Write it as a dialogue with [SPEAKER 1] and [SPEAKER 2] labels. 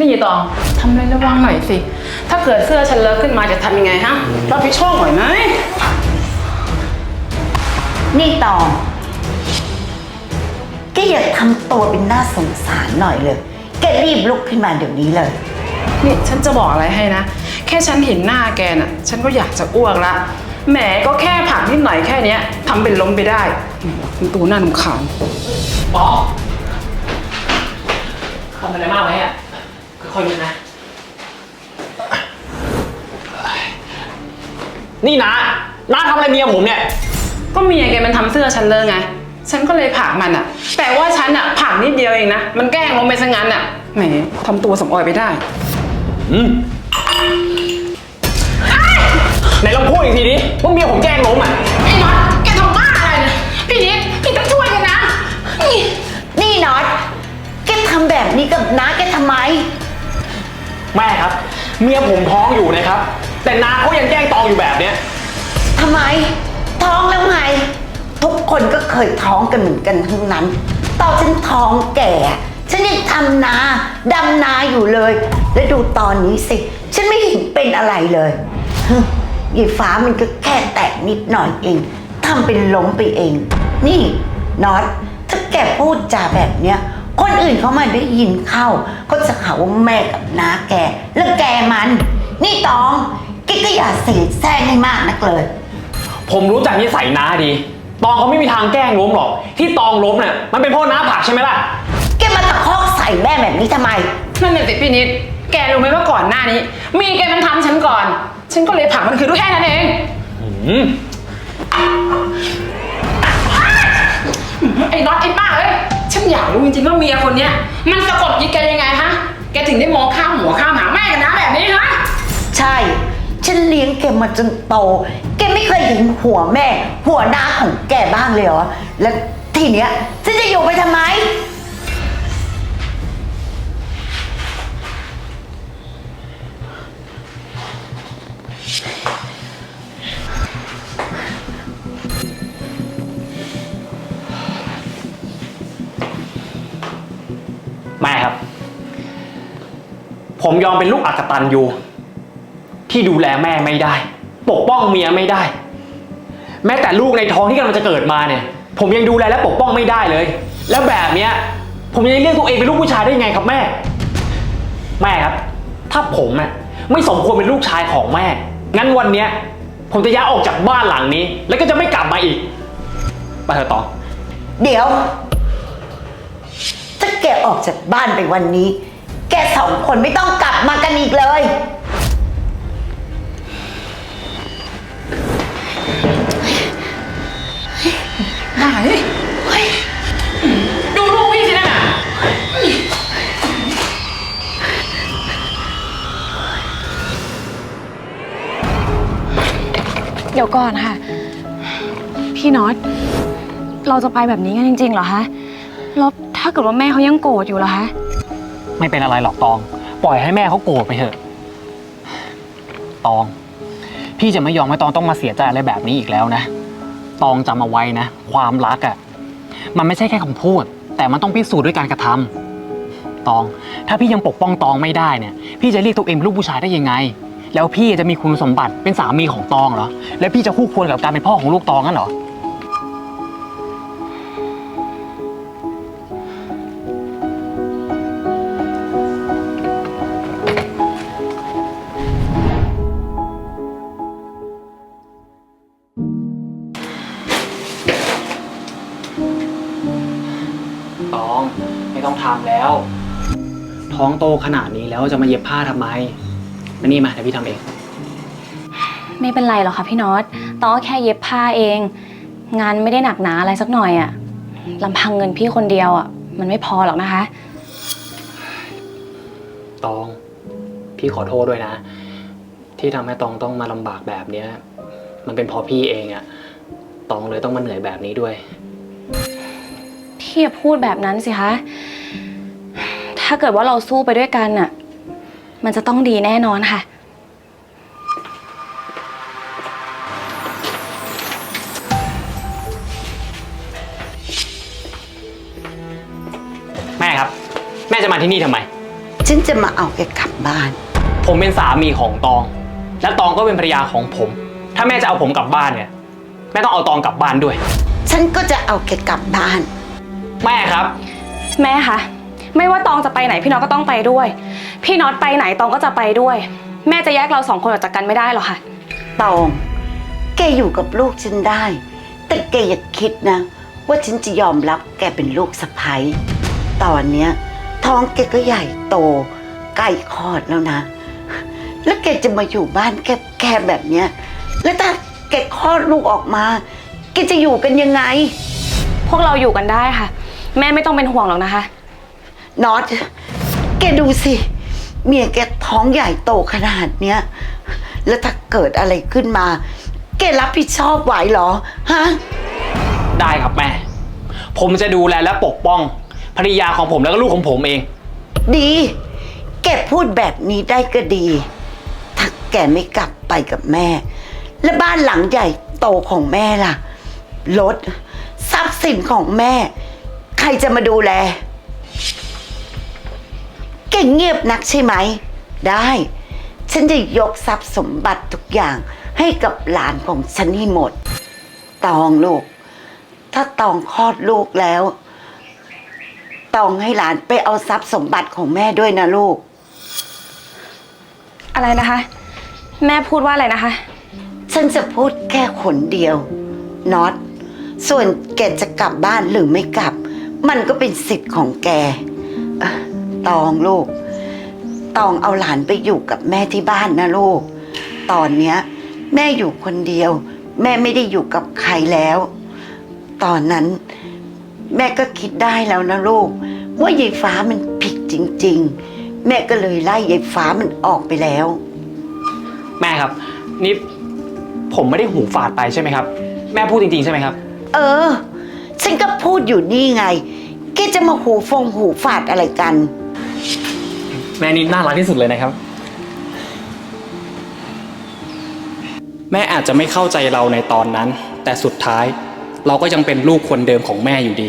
[SPEAKER 1] นี่ยายตองทำอะไรระวังหน่อยสิ ถ้าเกิดเสื้อฉันเลอะขึ้นมาจะทำยังไงฮะรับผิดชอบหน่อยไหม
[SPEAKER 2] นี่ตองแกอย่าทำตัวเป็นน่าสงสารหน่อยเลย แกรีบลุกขึ้นมาเดี๋ยวนี้เลย
[SPEAKER 1] นี่ฉันจะบอกอะไรให้นะ แค่ฉันเห็นหน้าแกน่ะ ฉันก็อยากจะอ้วกละแหมก็แค่ผักนิดหน่อยแค่เนี้ยทำเป็นล้มไปได้มันตัวหน้าหนุ่มขาน
[SPEAKER 3] ปอทำอะไรมากไหมอะ ค่อยๆดูนะ นี่นะน้าทำอะไรเมียผมเนี่ย
[SPEAKER 1] ก็เมียแกมันทำเสื้อฉันเลยไง ฉันก็เลยผลักมันอะแต่ว่าฉันอะผลักนิดเดียวเองนะ มันแกล้งลงไปซะงั้นอะแหมทำตัวสำออยไปได้
[SPEAKER 3] อืมไหนลองพูดอีกทีดิว่าเมียผมแกล้งล้มอะ
[SPEAKER 1] แม่
[SPEAKER 3] ครับ เมียผมท้องอยู่นะครับ แต่นาเขายังแกล้งตองอยู่แบบเนี้ย
[SPEAKER 2] ทำไม ท้องแล้วไง ทุกคนก็เคยท้องกันเหมือนกันทั้งนั้น ตอนฉันท้องแก่ ฉันยังทำนาดำนาอยู่เลย แล้วดูตอนนี้สิ ฉันไม่เห็นเป็นอะไรเลยฮึยายฟ้ามันก็แค่แตกนิดหน่อยเองทำเป็นล้มไปเอง นี่น็อตถ้าแกพูดจาแบบเนี้ย คนอื่นเขามาได้ยินเข้าก็จะหาว่าแม่กับน้าแกแล้วแกมัน นี่ตองแกก็อย่าเสียแซงให้มากนักเลย
[SPEAKER 3] ผมรู้จักนิสัยน้าดี ตองเขาไม่มีทางแกล้งล้มหรอก ที่ตองล้มเนี่ยมันเป็นเพราะน้าผลักใช่ไหมล่ะ
[SPEAKER 2] แกมาตะคอกใส่แม่แบบนี้ทำไม
[SPEAKER 1] นั่นน่ะสิพี่นิด แกรู้ไหมว่าก่อนหน้านี้ มีแกมันทำฉันก่อน ฉันก็เลยผลักมันคือด้วยแค่นั้นเอง
[SPEAKER 3] อืม
[SPEAKER 1] ไอ้น็อตไอ้ป้าเอ้ย ฉันอยากรู้จริงๆว่าเมียคนเนี้ย มันสะกดยิกแกยังไงฮะ แกถึงได้มองข้ามหัวข้ามหาแม่กันนะแบบนี้ฮะ
[SPEAKER 2] ใช่ ฉันเลี้ยงแกมาจนโต แกไม่เคยเห็นหัวแม่ หัวหน้าของแกบ้างเลยเหรอ แล้วทีเนี้ยฉันจะอยู่ไปทำไม
[SPEAKER 3] ผมยอมเป็นลูกอักตันยูที่ดูแลแม่ไม่ได้ ปกป้องเมียไม่ได้ แม้แต่ลูกในท้องที่กำลังจะเกิดมาเนี่ย ผมยังดูแลและปกป้องไม่ได้เลย แล้วแบบเนี้ย ผมยังเรียกตัวเองเป็นลูกผู้ชายได้ไงครับแม่ แม่ครับ ถ้าผมอะไม่สมควรเป็นลูกชายของแม่ งั้นวันเนี้ย ผมจะย้ายออกจากบ้านหลังนี้ แล้วก็จะไม่กลับมาอีกไปเถอะตอง
[SPEAKER 2] เดี๋ยว ถ้าแกออกจากบ้านไปวันนี้ แกสองคนไม่ต้องกลับมากันอีกเลย
[SPEAKER 1] ได้เฮ้ยดูลูกพี่สินั่นน่ะ
[SPEAKER 4] เดี๋ยวก่อนค่ะ พี่น็อต เราจะไปแบบนี้กันจริงๆเหรอคะ แล้วถ้าเกิดว่าแม่เขายังโกรธอยู่ล่ะคะ
[SPEAKER 3] ไม่เป็นอะไรหรอกตอง ปล่อยให้แม่เขาโกรธไปเถอะ ตอง พี่จะไม่ยอมให้ตองต้องมาเสียใจอะไรแบบนี้อีกแล้วนะ ตองจำเอาไว้นะ ความรักอะ่ะ มันไม่ใช่แค่คำพูด แต่มันต้องพิสูจน์ด้วยการกระทำตอง ถ้าพี่ยังปกป้องตองไม่ได้เนี่ย พี่จะเรียกตัวเองเป็นลูกผู้ชายได้ยังไง แล้วพี่จะมีคุณสมบัติเป็นสามีของตองเหรอ แล้วพี่จะคู่ควรกับการเป็นพ่อของลูกตองงั้นเหรอ ตอง ไม่ต้องทำแล้ว ท้องโตขนาดนี้แล้วจะมาเย็บผ้าทำไมมานี่มาเดี๋ยวพี่ทำเอง
[SPEAKER 4] ไม่เป็นไรหรอกค่ะพี่น็อตตองก็แค่เย็บผ้าเอง งานไม่ได้หนักหนาอะไรสักหน่อยอะลำพังเงินพี่คนเดียวอะมันไม่พอหรอกนะคะ
[SPEAKER 3] ตอง พี่ขอโทษด้วยนะ ที่ทำให้ตองต้องมาลำบากแบบเนี้ย มันเป็นเพราะพี่เองอะตองเลยต้องมาเหนื่อยแบบนี้ด้วย
[SPEAKER 4] พี่อย่าพูดแบบนั้นสิคะ ถ้าเกิดว่าเราสู้ไปด้วยกันน่ะ มันจะต้องดีแน่นอนค่ะ
[SPEAKER 3] แม่ครับ แม่จะมาที่นี่ทำไม
[SPEAKER 2] ฉฉันจะมาเอาแกกลับบ้าน
[SPEAKER 3] ผมเป็นสามีของตอง และตองก็เป็นภรรยาของผม ถ้าแม่จะเอาผมกลับบ้านเนี่ย แม่ต้องเอาตองกลับบ้านด้วย
[SPEAKER 2] ฉันก็จะเอาแกกลับบ้าน
[SPEAKER 3] แม่ครับ
[SPEAKER 4] แม่คะไม่ว่าตองจะไปไหนพี่น็อตก็ต้องไปด้วย พี่น็อตไปไหนตองก็จะไปด้วย แม่จะแยกเราสองคนออกจากกันไม่ได้หรอกค่ะ
[SPEAKER 2] ตอง แกอยู่กับลูกฉันได้ แต่แกอย่าคิดนะ ว่าฉันจะยอมรับแกเป็นลูกสะใภ้ตอนเนี้ยท้องแกก็ใหญ่โตใกล้คลอดแล้วนะ แล้วแกจะมาอยู่บ้านแคบๆแบบเนี้ย แล้วถ้าแกคลอดลูกออกมา แกจะอยู่กันยังไง
[SPEAKER 4] พวกเราอยู่กันได้ค่ะ แม่ไม่ต้องเป็นห่วงหรอกนะคะ
[SPEAKER 2] น็อต แกดูสิ เมียแกท้องใหญ่โตขนาดเนี้ย แล้วถ้าเกิดอะไรขึ้นมา แกรับผิดชอบไหวเหรอ ฮะ
[SPEAKER 3] ได้ครับแม่ ผมจะดูแลและปกป้องภรรยาของผมแล้วก็ลูกของผมเอง
[SPEAKER 2] ดี แกพูดแบบนี้ได้ก็ดี ถ้าแกไม่กลับไปกับแม่ และบ้านหลังใหญ่โตของแม่ล่ะ รถ ทรัพย์สินของแม่ ใครจะมาดูแลแกเงียบนักใช่ไหม ได้ ฉันจะยกทรัพย์สมบัติทุกอย่างให้กับหลานของฉันให้หมด ตองลูก ถ้าตองคลอดลูกแล้ว ตองให้หลานไปเอาทรัพย์สมบัติของแม่ด้วยนะลูก
[SPEAKER 4] อะไรนะคะ แม่พูดว่าอะไรนะคะ
[SPEAKER 2] ฉันจะพูดแค่คนเดียวน็อตส่วนแกจะกลับบ้านหรือไม่กลับ มันก็เป็นสิทธิ์ของแกเอ่อตองลูก ตองเอาหลานไปอยู่กับแม่ที่บ้านนะลูก ตอนเนี้ย แม่อยู่คนเดียว แม่ไม่ได้อยู่กับใครแล้ว ตอนนั้น แม่ก็คิดได้แล้วนะลูก ว่ายายฟ้ามันผิดจริง ๆ แม่ก็เลยไล่ยายฟ้ามันออกไปแล้ว
[SPEAKER 3] แม่ครับนี่ผมไม่ได้หูฝาดไปใช่ไหมครับ แม่พูดจริงๆใช่ไหมครับ
[SPEAKER 2] เออ ฉันก็พูดอยู่นี่ไง แกจะมาหูฟงหูฝาดอะไรกัน
[SPEAKER 3] แม่นี่น่ารักที่สุดเลยนะครับ แม่อาจจะไม่เข้าใจเราในตอนนั้น แต่สุดท้ายเราก็ยังเป็นลูกคนเดิมของแม่อยู่ดี